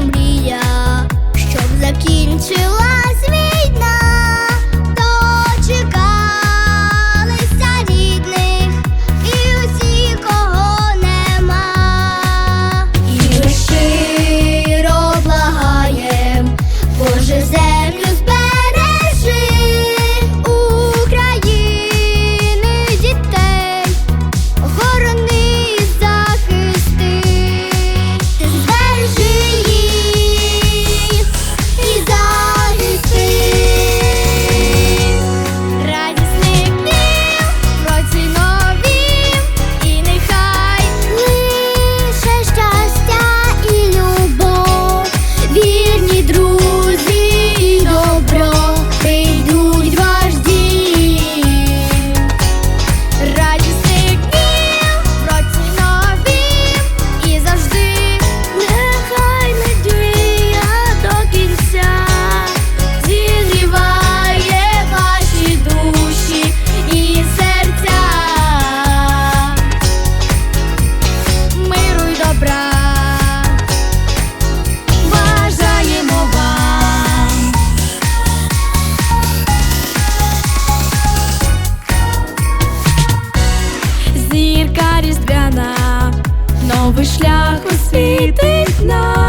мрія, щоб закінчила. Шлях освітить нам.